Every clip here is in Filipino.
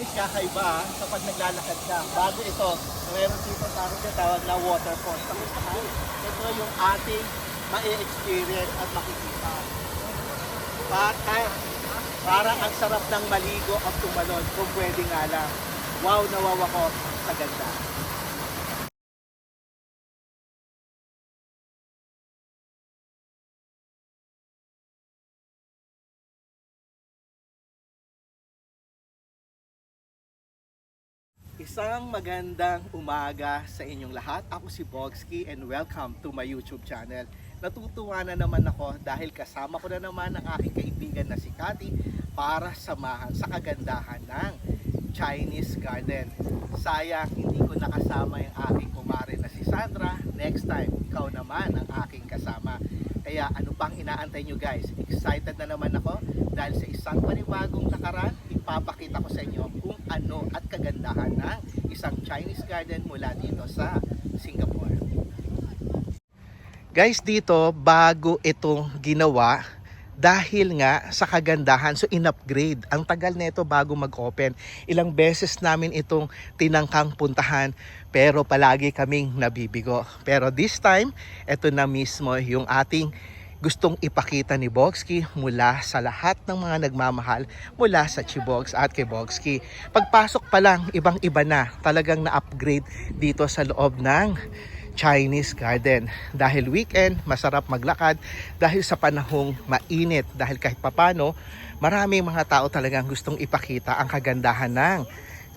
ay kakaiba ha, kapag naglalakad ka. Bago ito, meron dito parang tinatawag na waterfall. Tapos saan, ito yung ating ma-experience at makikita. Para, parang ang sarap ng maligo at tumalon kung pwede nga lang. Wow na wow ako sa ganda. Isang magandang umaga sa inyong lahat. Ako si Bogsky and welcome to my YouTube channel. Natutuwa na naman ako dahil kasama ko na naman ang aking kaibigan na si Cathy para samahan sa kagandahan ng Chinese Garden. Sayang hindi ko nakasama yung aking kumare na si Sandra. Next time, ikaw naman ang aking kasama. Kaya ano pang inaantay nyo guys? Excited na naman ako dahil sa isang panibagong lakaran, ipapakita ko sa inyo kung ano at kagandahan ng isang Chinese garden mula dito sa Singapore. Guys, dito bago itong ginawa dahil nga sa kagandahan, so in-upgrade. Ang tagal nito bago mag-open. Ilang beses namin itong tinangkang puntahan pero palagi kaming nabibigo. Pero this time, ito na mismo yung ating gustong ipakita ni Bogsky mula sa lahat ng mga nagmamahal mula sa Chibogs at kay Bogsky. Pagpasok pa lang, ibang-iba na. Talagang na-upgrade dito sa loob ng Chinese Garden. Dahil weekend, masarap maglakad dahil sa panahong mainit. Dahil kahit papano, maraming mga tao talagang gustong ipakita ang kagandahan ng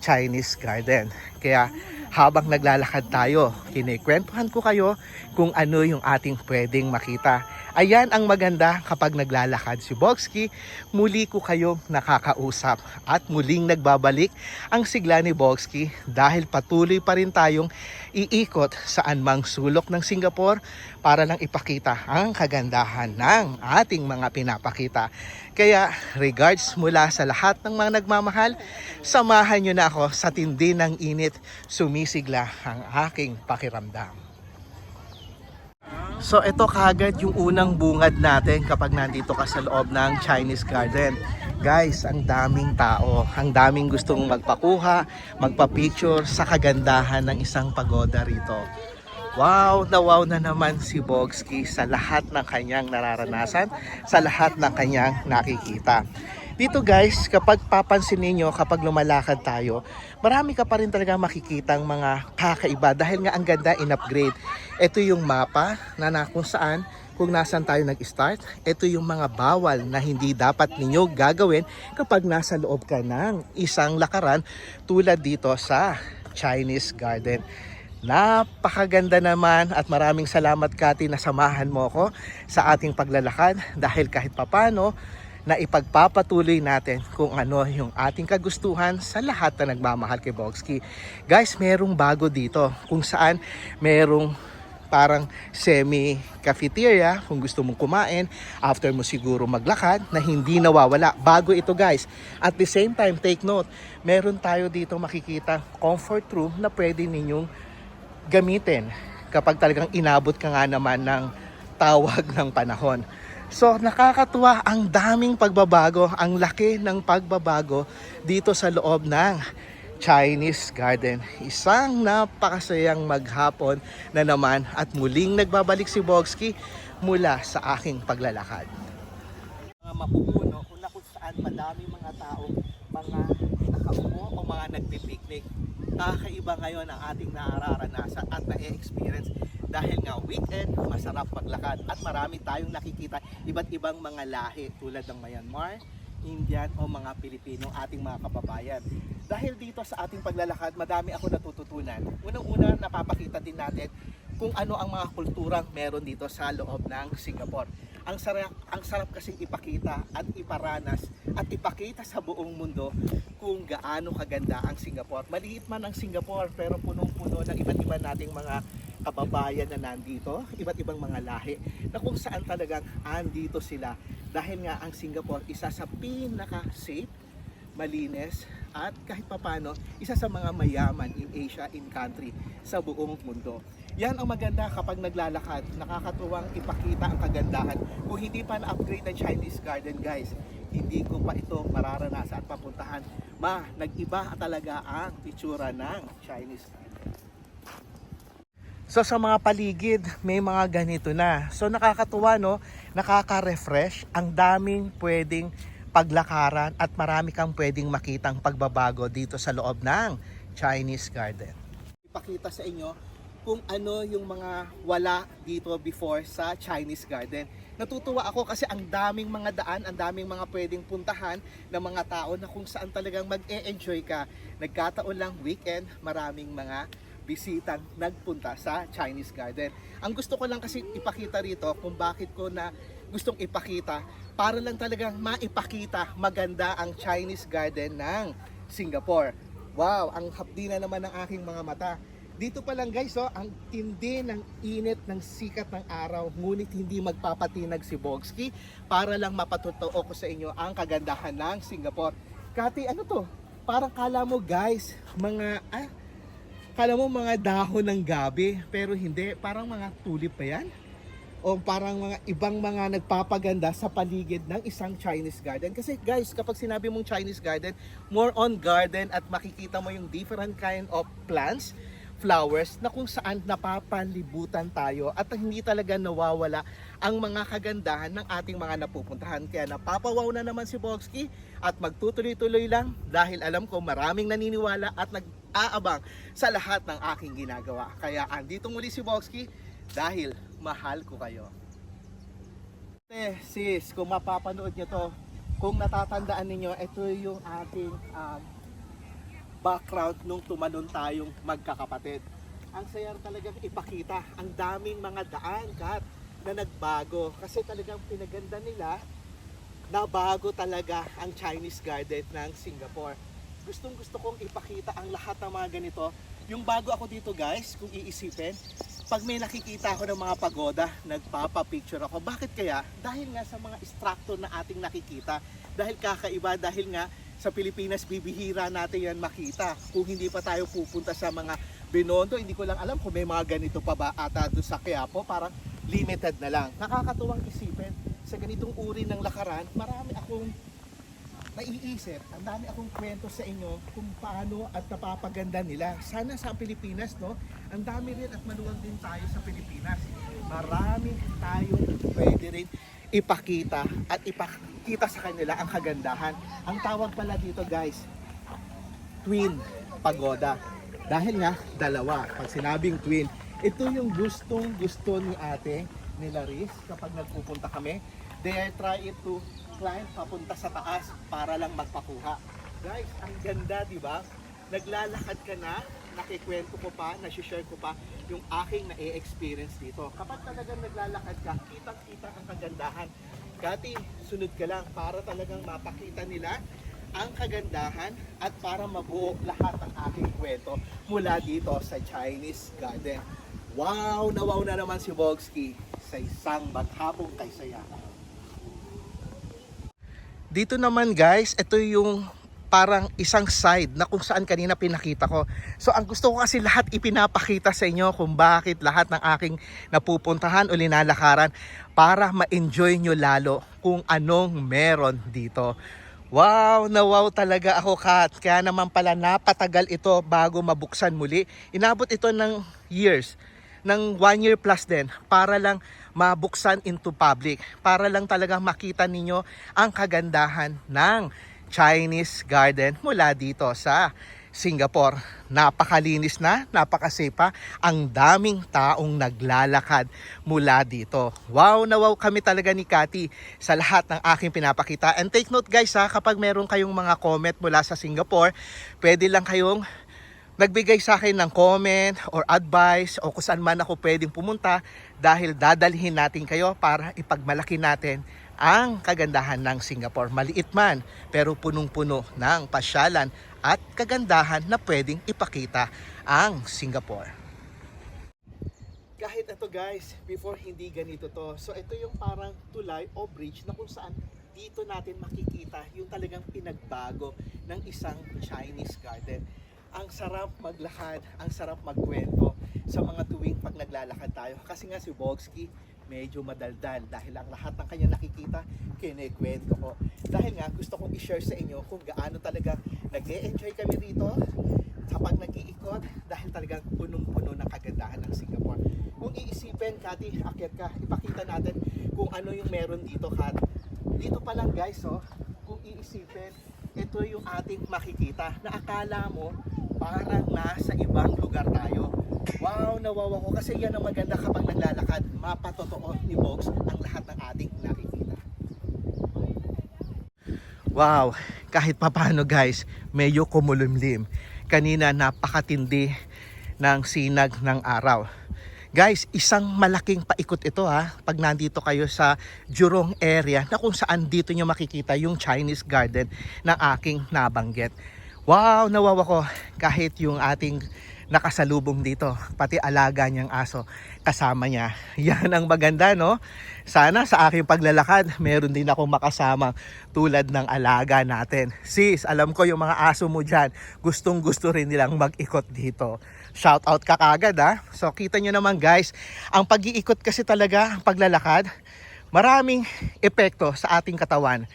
Chinese Garden. Kaya habang naglalakad tayo, kinikwentuhan ko kayo kung ano yung ating pwedeng makita. Ayan ang maganda kapag naglalakad si Bogsky, muli ko kayong nakakausap at muling nagbabalik ang sigla ni Bogsky dahil patuloy pa rin tayong iikot sa anmang sulok ng Singapore para lang ipakita ang kagandahan ng ating mga pinapakita. Kaya regards mula sa lahat ng mga nagmamahal, samahan nyo na ako sa tindi ng init, sumisigla ang aking pakiramdam. So ito kagad yung unang bungad natin kapag nandito ka sa loob ng Chinese Garden. Guys, ang daming tao, ang daming gustong magpakuha, magpa-picture sa kagandahan ng isang pagoda rito. Wow na wow na naman si Bogsky sa lahat ng kanyang nararanasan, sa lahat ng kanyang nakikita. Dito guys, kapag papansin ninyo, kapag lumalakad tayo, marami ka pa rin talaga makikitang mga kakaiba dahil nga ang ganda in-upgrade. Ito yung mapa na, na kung saan kung nasan tayo nag-start, ito yung mga bawal na hindi dapat ninyo gagawin kapag nasa loob ka ng isang lakaran tulad dito sa Chinese Garden. Napakaganda naman at maraming salamat Kati na samahan mo ako sa ating paglalakad dahil kahit papano na ipagpapatuloy natin kung ano yung ating kagustuhan sa lahat na nagmamahal kay Bogsky. Guys, merong bago dito kung saan merong parang semi-cafeteria kung gusto mong kumain after mo siguro maglakad na hindi nawawala. Bago ito guys. At the same time, take note, meron tayo dito makikita comfort room na pwede ninyong gamitin kapag talagang inabot ka nga naman ng tawag ng panahon. So nakakatuwa ang daming pagbabago, ang laki ng pagbabago dito sa loob ng Chinese Garden. Isang napakasayang maghapon na naman at muling nagbabalik si Bogsky mula sa aking paglalakad. Mga mapupuno kung na kung saan madami mga tao, mga nakaupo o mga nagpipiknik. Kakaiba ngayon ang ating nararanasan at na-experience dahil nga weekend, masarap maglakad at marami tayong nakikita iba't ibang mga lahi tulad ng Myanmar, Indian o mga Pilipino ating mga kababayan. Dahil dito sa ating paglalakad, madami ako natututunan. Unang-una, napapakita din natin kung ano ang mga kulturang meron dito sa loob ng Singapore. Ang sarap, ang sarap kasing ipakita at iparanas at ipakita sa buong mundo kung gaano kaganda ang Singapore. Maliit man ang Singapore pero punong-puno ng iba't iba nating mga kababayan na nandito, iba't ibang mga lahi, na kung saan talagang andito sila. Dahil nga ang Singapore, isa sa pinaka-safe, malinis, at kahit papano, isa sa mga mayaman in Asia, in country, sa buong mundo. Yan ang maganda kapag naglalakad, nakakatuwang ipakita ang kagandahan. Kung hindi pa na-upgrade ang Chinese Garden guys, hindi ko pa ito mararanasan at papuntahan. ma, nag-iba talaga ang itsura ng Chinese garden. So sa mga paligid, may mga ganito na. So nakakatuwa no, nakaka-refresh, ang daming pwedeng paglakaran at marami kang pwedeng makitang pagbabago dito sa loob ng Chinese Garden. Ipakita sa inyo kung ano yung mga wala dito before sa Chinese Garden. Natutuwa ako kasi ang daming mga daan, ang daming mga pwedeng puntahan ng mga tao na kung saan talagang mag-e-enjoy ka. Nagkataon lang weekend, maraming mga bisitang nagpunta sa Chinese Garden. Ang gusto ko lang kasi ipakita rito kung bakit ko na gustong ipakita para lang talagang maipakita maganda ang Chinese Garden ng Singapore. Wow, ang hapdi na naman ng aking mga mata. Dito pa lang guys, oh, ang tindi ng init ng sikat ng araw, ngunit hindi magpapatinag si Bogsky para lang mapatotoo ko sa inyo ang kagandahan ng Singapore. Kati, ano to? Parang kala mo guys, mga, ah, kala mo mga dahon ng gabi, pero hindi, parang mga tulip pa yan o parang mga ibang mga nagpapaganda sa paligid ng isang Chinese garden. Kasi guys, kapag sinabi mong Chinese garden, more on garden at makikita mo yung different kind of plants, flowers na kung saan napapalibutan tayo at hindi talaga nawawala ang mga kagandahan ng ating mga napupuntahan. Kaya napapawaw na naman si Bogsky at magtutuloy-tuloy lang dahil alam ko maraming naniniwala at nag-aabang sa lahat ng aking ginagawa. Kaya andito muli si Bogsky dahil mahal ko kayo. Eh, sis, kung mapapanood nyo to, kung natatandaan ninyo, ito yung ating um, background nung tumalon tayong magkakapatid. Ang saya talagang ipakita, ang daming mga daan, Kat, na nagbago. Kasi talagang pinaganda nila na bago talaga ang Chinese Garden ng Singapore. Gustong gusto kong ipakita ang lahat ng mga ganito. Yung bago ako dito guys, kung iisipin, pag may nakikita ako ng mga pagoda, nagpapa-picture ako. Bakit kaya? Dahil nga sa mga structure na ating nakikita. Dahil kakaiba, dahil nga sa Pilipinas bibihira natin yan makita. Kung hindi pa tayo pupunta sa mga Binondo, hindi ko lang alam kung may mga ganito pa ba ata doon sa Quiapo, parang limited na lang. Nakakatuwang isipin sa ganitong uri ng lakaran, marami akong naiisip, ang dami akong kwento sa inyo kung paano at napapaganda nila. Sana sa Pilipinas, no? Ang dami rin at maluwag din tayo sa Pilipinas. Marami tayong pwede rin ipakita at ipakita sa kanila ang kagandahan. Ang tawag pala dito guys, twin pagoda. Dahil nga, dalawa. Pag sinabing twin, ito yung gustong gusto ni ate, ni Laris, kapag nagpupunta kami. They are trying to climb papunta sa taas para lang magpakuha. Guys, ang ganda, di ba? Naglalakad ka na, nakikwento ko pa, nasi-share ko pa yung aking na-experience dito. Kapag talagang naglalakad ka, kitang-kita ang kagandahan. Kati, sunod ka lang para talagang mapakita nila ang kagandahan at para mabuo lahat ng aking kwento mula dito sa Chinese Garden. Wow na wow na naman si Bogsky sa isang maghapong kaysayahan. Dito naman guys, ito yung parang isang side na kung saan kanina pinakita ko. So ang gusto ko kasi lahat ipinapakita sa inyo kung bakit lahat ng aking napupuntahan o linalakaran para ma-enjoy nyo lalo kung anong meron dito. Wow, na wow talaga ako Kat. Kaya naman pala napatagal ito bago mabuksan muli. Inabot ito ng years ng one year plus din para lang mabuksan into public. Para lang talaga makita ninyo ang kagandahan ng Chinese garden mula dito sa Singapore. Napakalinis na, napakasafe pa. Ang daming taong naglalakad mula dito. Wow na wow kami talaga ni Cathy sa lahat ng aking pinapakita. And take note guys ha, kapag meron kayong mga comment mula sa Singapore, pwede lang kayong nagbigay sa akin ng comment or advice o kung saan man ako pwedeng pumunta dahil dadalhin natin kayo para ipagmalaki natin ang kagandahan ng Singapore. Maliit man pero punong-puno ng pasyalan at kagandahan na pwedeng ipakita ang Singapore. Kahit ito guys, before hindi ganito to. So ito yung parang tulay o bridge na kung saan dito natin makikita yung talagang pinagbago ng isang Chinese garden ang sarap maglakad, ang sarap magkwento sa mga tuwing pag naglalakad tayo. Kasi nga si Bogsky, medyo madaldal dahil ang lahat ng kanya nakikita, kinikwento ko. Dahil nga, gusto kong i-share sa inyo kung gaano talaga nag enjoy kami rito kapag nag-iikot dahil talagang punong-puno ng kagandahan ng Singapore. Kung iisipin, Kati, akit ka, ipakita natin kung ano yung meron dito, Kat. Dito pa lang guys, oh, kung iisipin, ito yung ating makikita na akala mo parang nasa ibang lugar tayo. Wow, nawawa ko kasi yan ang maganda kapag naglalakad, mapatotoo ni Box ang lahat ng ating nakikita. Wow, kahit papano guys, medyo kumulimlim. Kanina napakatindi ng sinag ng araw. Guys, isang malaking paikot ito ha pag nandito kayo sa Jurong area na kung saan dito nyo makikita yung Chinese garden na aking nabanggit. Wow, nawawa ko kahit yung ating nakasalubong dito, pati alaga niyang aso kasama niya. Yan ang maganda no. Sana sa aking paglalakad, meron din ako makasama tulad ng alaga natin. Sis, alam ko yung mga aso mo dyan, gustong gusto rin nilang mag-ikot dito. Shout out ka kagad ha. So kita nyo naman guys, ang pag-iikot kasi talaga, ang paglalakad, maraming epekto sa ating katawan.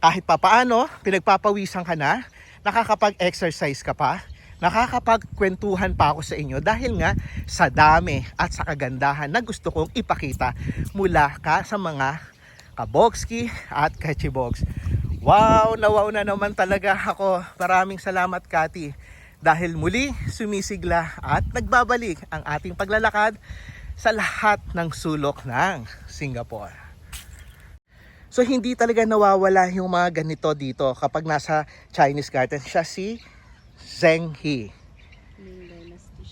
Kahit papaano, pinagpapawisan ka na, nakakapag-exercise ka pa, nakakapagkwentuhan pa ako sa inyo dahil nga sa dami at sa kagandahan na gusto kong ipakita mula ka sa mga kabogski at kachibogs. Wow, nawaw na naman talaga ako. Maraming salamat Kati dahil muli sumisigla at nagbabalik ang ating paglalakad sa lahat ng sulok ng Singapore. So hindi talaga nawawala yung mga ganito dito kapag nasa Chinese garden. Siya si Zheng He.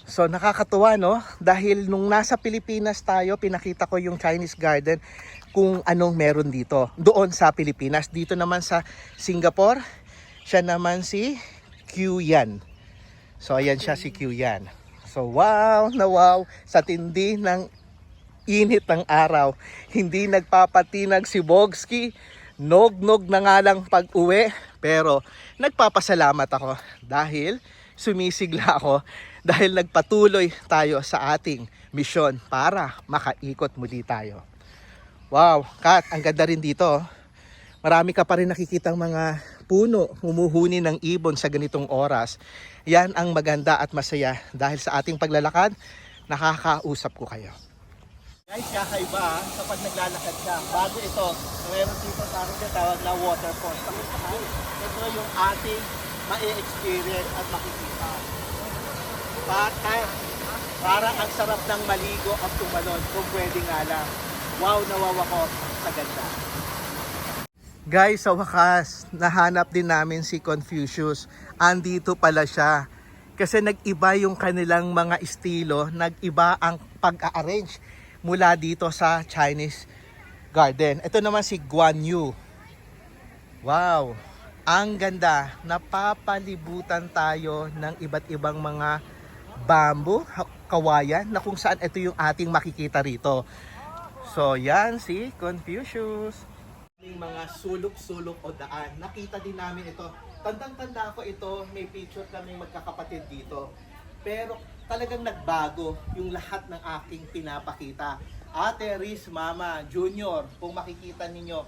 So nakakatuwa no dahil nung nasa Pilipinas tayo pinakita ko yung Chinese garden kung anong meron dito doon sa Pilipinas dito naman sa Singapore siya naman si Q Yan. So ayan siya si Q Yan. So wow na wow sa tindi ng init ng araw hindi nagpapatinag si Bogski nog-nog na nga lang pag-uwi pero nagpapasalamat ako dahil sumisigla ako dahil nagpatuloy tayo sa ating misyon para makaikot muli tayo. Wow, Kat, ang ganda rin dito. oh. Marami ka pa rin nakikitang mga puno, humuhuni ng ibon sa ganitong oras. Yan ang maganda at masaya dahil sa ating paglalakad, nakakausap ko kayo. Guys, kakaiba ha, kapag naglalakad ka. Bago ito, meron dito parang tawag na waterfall. Pakita ito yung ating ma-experience at makikita. Pata, parang ang sarap ng maligo at tumalon kung pwede nga lang. Wow, nawawa ko sa ganda. Guys, sa wakas, nahanap din namin si Confucius. Andito pala siya. Kasi nag-iba yung kanilang mga estilo, nag-iba ang pag-arrange mula dito sa Chinese garden. Ito naman si Guan Yu. Wow, ang ganda. Napapalibutan tayo ng iba't ibang mga bamboo, kawayan, na kung saan ito yung ating makikita rito. So yan si Confucius. Mga sulok-sulok o daan. Nakita din namin ito. Tandang-tanda ko ito, may picture kami magkakapatid dito. Pero talagang nagbago yung lahat ng aking pinapakita. Ate Riz, Mama, Junior, kung makikita ninyo,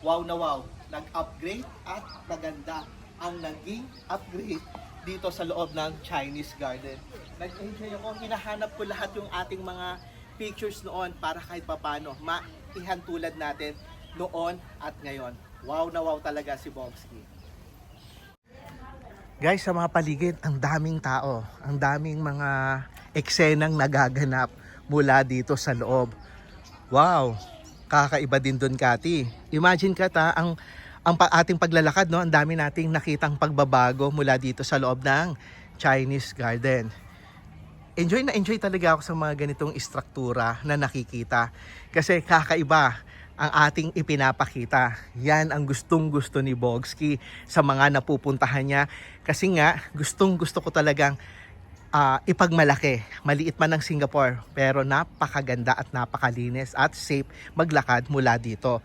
wow na wow, nag-upgrade at maganda ang naging upgrade dito sa loob ng Chinese Garden. Nag-enjoy ako, hinahanap ko lahat yung ating mga pictures noon para kahit papano maihantulad natin noon at ngayon. Wow na wow talaga si Bobski. Guys, sa mga paligid, ang daming tao, ang daming mga eksenang nagaganap mula dito sa loob. Wow, kakaiba din doon, Kati. Imagine ka ta, ang ang pa- ating paglalakad, no, ang dami nating nakitang pagbabago mula dito sa loob ng Chinese Garden. Enjoy na enjoy talaga ako sa mga ganitong istruktura na nakikita. Kasi kakaiba ang ating ipinapakita. Yan ang gustong gusto ni Bogski sa mga napupuntahan niya. Kasi nga, gustong gusto ko talagang ah, ipagmalaki. Maliit man ang Singapore, pero napakaganda at napakalinis at safe maglakad mula dito.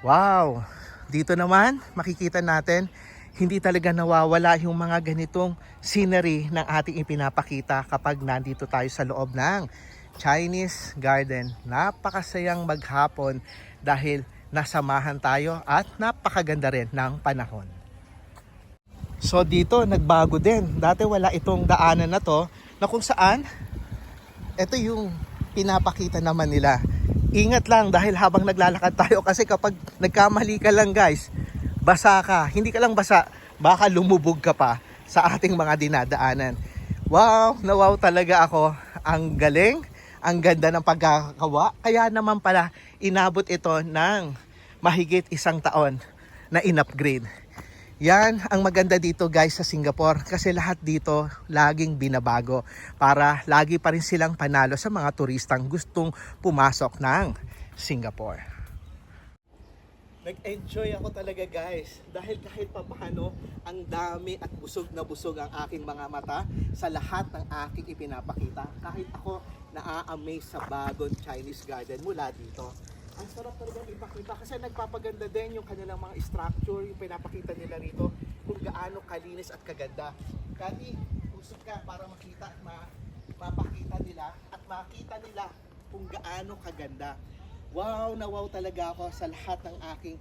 Wow! Dito naman, makikita natin, hindi talaga nawawala yung mga ganitong scenery ng ating ipinapakita kapag nandito tayo sa loob ng Chinese Garden. Napakasayang maghapon dahil nasamahan tayo at napakaganda rin ng panahon. So dito nagbago din. Dati wala itong daanan na to na kung saan ito yung pinapakita naman nila. Ingat lang dahil habang naglalakad tayo kasi kapag nagkamali ka lang guys, basa ka. Hindi ka lang basa, baka lumubog ka pa sa ating mga dinadaanan. Wow, na wow talaga ako. Ang galing, ang ganda ng pagkakagawa. Kaya naman pala inabot ito ng mahigit isang taon na in-upgrade. Yan ang maganda dito guys sa Singapore kasi lahat dito laging binabago para lagi pa rin silang panalo sa mga turistang gustong pumasok ng Singapore. Nag-enjoy ako talaga guys dahil kahit papano ang dami at busog na busog ang aking mga mata sa lahat ng aking ipinapakita. Kahit ako naa-amaze sa bagong Chinese garden mula dito. Ang sarap talaga ipakita kasi nagpapaganda din yung kanilang mga structure, yung pinapakita nila rito kung gaano kalinis at kaganda. Kati, usok ka para makita at ma mapakita nila at makita nila kung gaano kaganda. Wow na wow talaga ako sa lahat ng aking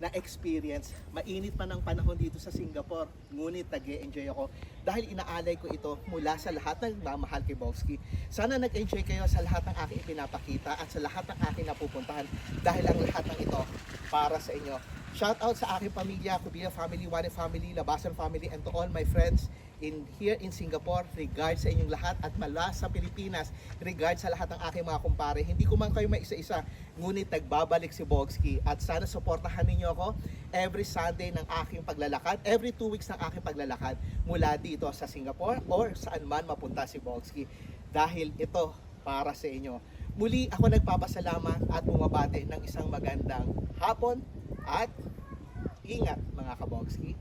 na-experience. Mainit pa ng panahon dito sa Singapore, ngunit nag enjoy ako dahil inaalay ko ito mula sa lahat ng mamahal kay Bowski. Sana nag-enjoy kayo sa lahat ng aking ipinapakita at sa lahat ng aking napupuntahan dahil ang lahat ng ito para sa inyo. Shout out sa aking pamilya, Kubia family, Wane family, Labasan family, and to all my friends in here in Singapore, regards sa inyong lahat at mala sa Pilipinas, regards sa lahat ng aking mga kumpare. Hindi ko man kayo maisa-isa, ngunit nagbabalik si Bogski at sana suportahan ninyo ako every Sunday ng aking paglalakad, every two weeks ng aking paglalakad mula dito sa Singapore or saan man mapunta si Bogski dahil ito para sa inyo. Muli ako nagpapasalamat at bumabate ng isang magandang hapon at ingat mga kabogski.